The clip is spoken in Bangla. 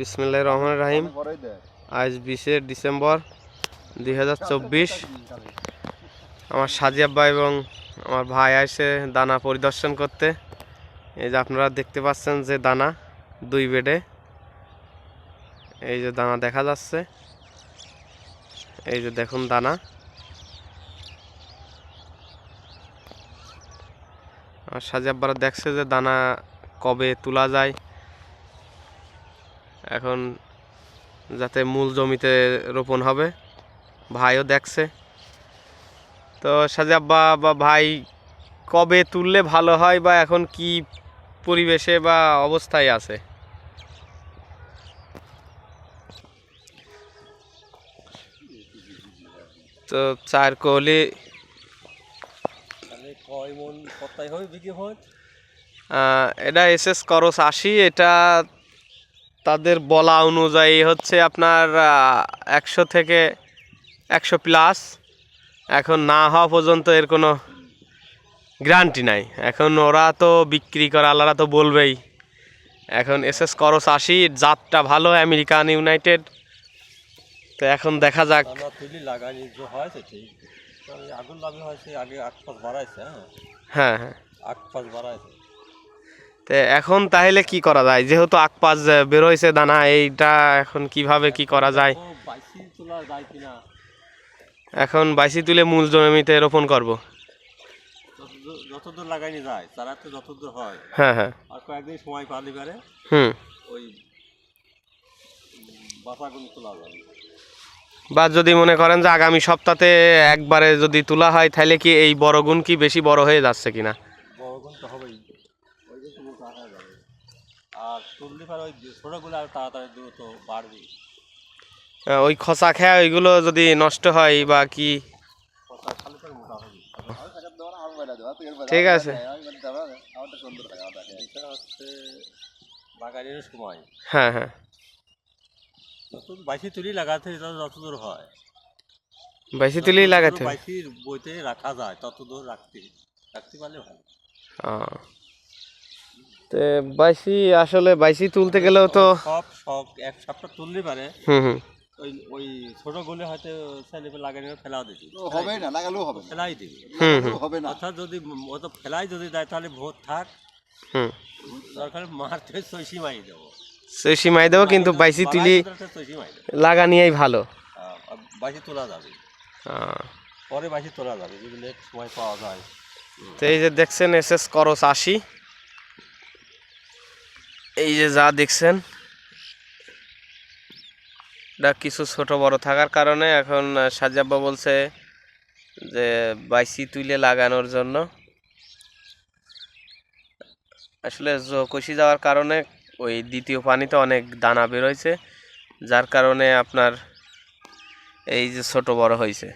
বিসমিল্লাহ রহমান রাহিম। আজ বিশে ডিসেম্বর দুই হাজার চব্বিশ। আমার সাজি আব্বা এবং আমার ভাই আসে দানা পরিদর্শন করতে। এই যে আপনারা দেখতে পাচ্ছেন যে দানা দুই বেডে। এই যে দানা দেখা যাচ্ছে। এই যে দেখুন দানা। আর সাজি আব্বারা দেখছে যে দানা কবে তোলা যায়। এখন যাতে মূল জমিতে রোপণ হবে ভাইও দেখছে। তো সাজে আব্বা বা ভাই কবে তুললে ভালো হয় বা এখন কি পরিবেশে বা অবস্থায় আছে? তো চার কোহলি। এটা এসএস করস আশি এটা তাদের বলা অনুযায়ী হচ্ছে আপনার একশো থেকে একশো প্লাস। এখন না হওয়া পর্যন্ত এর কোনো গ্যারান্টি নাই। এখন ওরা তো বিক্রি করা আলাদা তো বলবেই। এখন এস এস করস আশি জাতটা ভালো আমেরিকান ইউনাইটেড। তো এখন দেখা যাক। দানা তুলি লাগানি যে হয়েছে ঠিক। তবে আগুন লাগি হয়েছে আগে আট পাঁচ হ্যাঁ? হ্যাঁ তো এখন তাহলে কি করা যায়? যেহেতু আখ আকপাস বেরোইছে দানা এইটা এখন কীভাবে কি করা যায়? এখন বাইশি তুলে মূল জমিতে রোপণ করব। যতদূর যতদূর লাগাইনি যায় তারা তো যতদূর হয়। হ্যাঁ হ্যাঁ। আর কয়েকদিন সময় পালি পারে হুম। ওই বাসাগুন তোলা যাবে। বা যদি মনে করেন যে আগামী সপ্তাহে একবারে যদি তোলা হয় তাহলে কি এই বড় গুণ কি বেশি বড় হয়ে যাচ্ছে কিনা? বড়গুন তো হবেই। যাবে। আর ওই ছোটোগুলো আর তাড়াতাড়ি দ্রুত বাড়বে। ওই খসা খেয়া ওইগুলো যদি নষ্ট হয় বা কি? ঠিক আছে। বাগানের সময়। হ্যাঁ হ্যাঁ। বাইশি তুলি লাগাতে যতদূর হয়। বাইশি তুলেই লাগাতে হয়। বাইশির বইতে রাখা যায় ততদূর রাখতে রাখতে পারলে ভালো। তো বাইশি আসলে বাইশি তুলতে গেলেও তো সব সব এক সপ্তাহ তুললে পারে। হুম হুম। ওই ওই ছোটগুলো হয়তো ছেলে লাগানি ফেলাও দিবি। হবে না লাগালেও হবে না। ফেলাই দিবি। হুম হুম। হবে না। অর্থাৎ যদি ও তো ফেলাই যদি দেয় তাহলে ভোট থাক। হুম। দরকার মারতে চৈশি মারি দেবো। সেই সীমায় দেবো কিন্তু বাইশি তুলি দেবো। লাগানিয়াই ভালো। বাইশি তোলা যাবে। পরে বাইশি তোলা যাবে যদি লেট সময় পাওয়া যায়। তো এই যে দেখছেন এস এস করস আশি। এই যে যা দেখছেন, এটা কিছু ছোট বড় থাকার কারণে এখন সাজাব্বা বলছে যে বাইসি তুলে লাগানোর জন্য। আসলে কষি যাওয়ার কারণে ওই দ্বিতীয় পানিতে অনেক দানা বেরোয়ছে যার কারণে আপনার এই যে ছোট বড় হয়েছে।